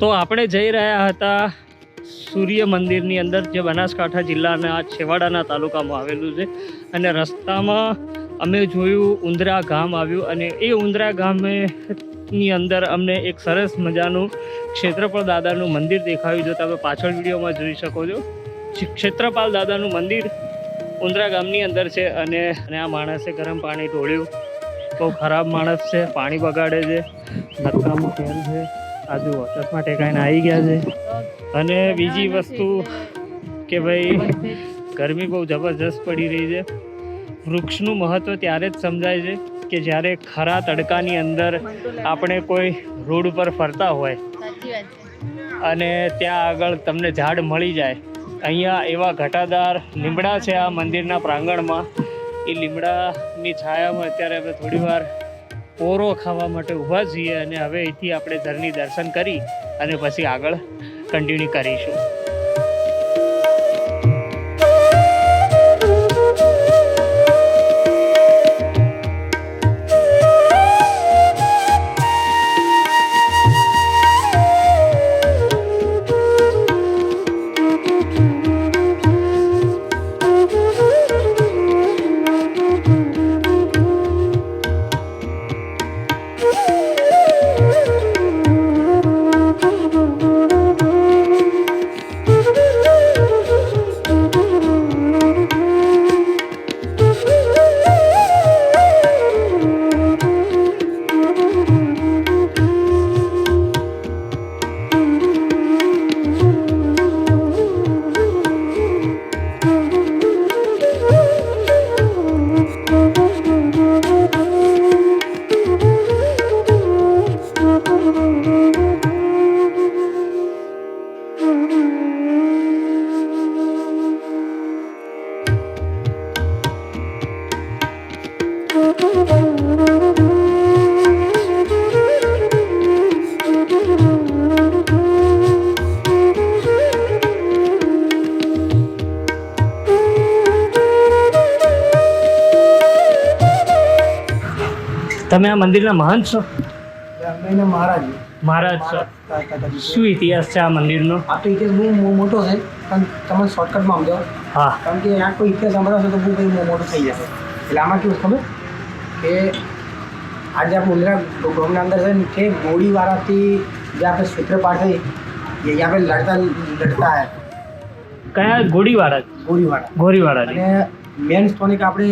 તો આપણે જઈ રહ્યા હતા સૂર્ય મંદિરની અંદર, જે બનાસકાંઠા જિલ્લાના છેવાડાના તાલુકામાં આવેલું છે. અને રસ્તામાં અમે જોયું, ઉંદરા ગામ આવ્યું અને એ ઉંદરા ગામે ની અંદર અમને એક સરસ મજાનું ક્ષેત્રપાલ દાદાનું મંદિર દેખાયું, જો તમે પાછળ વિડીયોમાં જોઈ શકો છો. ક્ષેત્રપાલ દાદાનું મંદિર ઉંદરા ગામની અંદર છે અને આ માણસે ગરમ પાણી ઢોળ્યું. બહુ ખરાબ માણસ છે, પાણી બગાડે છે, નકામું તેલ છે. આ જુઓ ચશ્મા ટેકાઈને આવી ગયા છે. અને બીજી વસ્તુ કે ભાઈ ગરમી બહુ જબરજસ્ત પડી રહી છે. વૃક્ષનું મહત્ત્વ ત્યારે જ સમજાય છે કે જ્યારે ખરા તડકાની અંદર આપણે કોઈ રોડ ઉપર ફરતા હોય અને ત્યાં આગળ તમને ઝાડ મળી જાય. અહીંયા એવા ઘટાદાર લીમડા છે આ મંદિરના પ્રાંગણમાં. એ લીમડાની છાયામાં અત્યારે આપણે થોડી વાર પોરો ખાવા માટે ઊભા છીએ અને હવે અહીંથી આપણે ધરની દર્શન કરી અને પછી આગળ કન્ટિન્યુ કરીશું. તમે આ મંદિરના મહંત છો? મહારાજ. મહારાજ છો. શું ઇતિહાસ છે આ મંદિરનો? આ તો ઇતિહાસ બહુ મોટો છે પણ તમે શોર્ટકટમાં સમજો હા. કારણ કે આ કોઈ ઇતિહાસ સાંભળશો તો બહુ કંઈ મોટો થઈ જશે. એટલે આમાં કેવું ખબર? કે આજે આપણે ઉંદરા ગામના અંદર છે ને કે ગોળીવાળાથી જે આપણે ક્ષેત્રપાળ થઈ જે આપણે લડતા લડતા આવ્યા કયા ગોળીવાળા ગોળીવાળા ગોળીવાળા અને મેન સ્થાનિક આપણે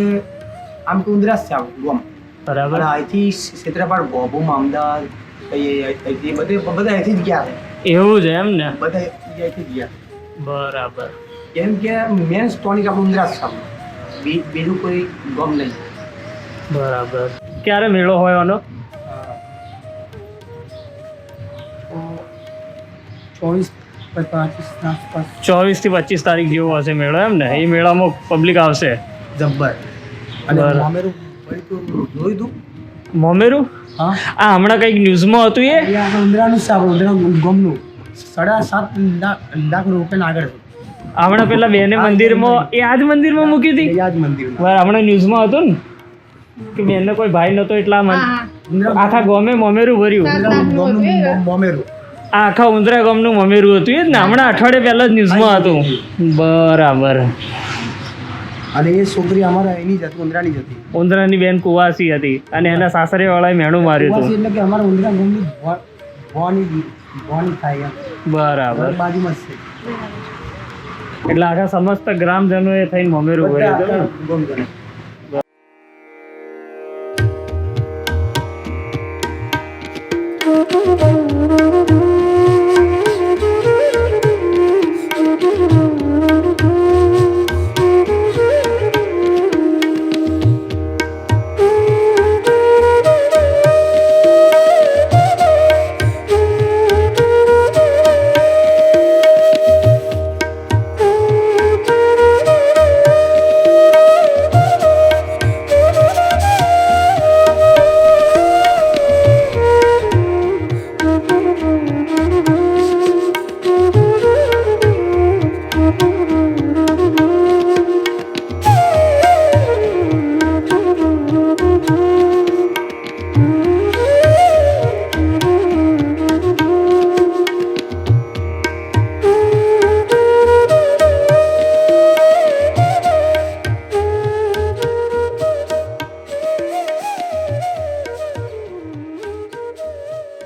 આમ તો ઉંદરા જ છે આમ ગામ. બરાબર. અહીંથી ક્ષેત્રફળ ભોભુમાં અમદાવાદ અહીંથી બધે બધા અહીંથી જ ગયા એવું છે એમ ને? બધા અહીંથી જ ગયા. બરાબર. કેમ કે મેન સ્ટોનિક આપણું છે બી બીજું કોઈ ગમ નહીં. બરાબર. ક્યારે મેળો હોય આનો? ચોવીસ ચોવીસથી પચીસ તારીખ જેવો હશે મેળો એમ ને? એ મેળામાં પબ્લિક આવશે. જબ્બર. અને. મામેરું? હા. આ હમણાં કંઈક ન્યૂઝમાં હતું એ? ઉંદરાનું છે આપણું ઉંદરા ગમનું. સાડા સાત લાખ રૂપિયા આગળ. હમણાં પેલા બેને મંદિરમાં એ આજ મંદિરમાં મૂકી હતી? આ જ મંદિરમાં. હમણાં ન્યૂઝમાં હતું ને? કે બેનને કોઈ ભાઈ નતો એટલા મન- આખા ગોમે મોમેરું ભર્યું. મોમેરું. આ આખા ઉંદરા ગામનું મમેરું હતું એ જ ને? હમણાં અઠવાડિયે પહેલા જ ન્યૂઝમાં હતું. બરાબર. અને એ છોકરી અમારા એની જ હતી ઉંદરાની જ હતી. ઉંદરાની બેન કુવાસી હતી અને એના સાસરે વાળાએ મેણું માર્યું હતું. એટલે કે અમારા ઉંદરા ગામની ભવાની ભવાની થાય બરાબર. બાજુમાં છે. એટલે આખા સમસ્ત ગ્રામજનોએ થઈને મમેરું બધા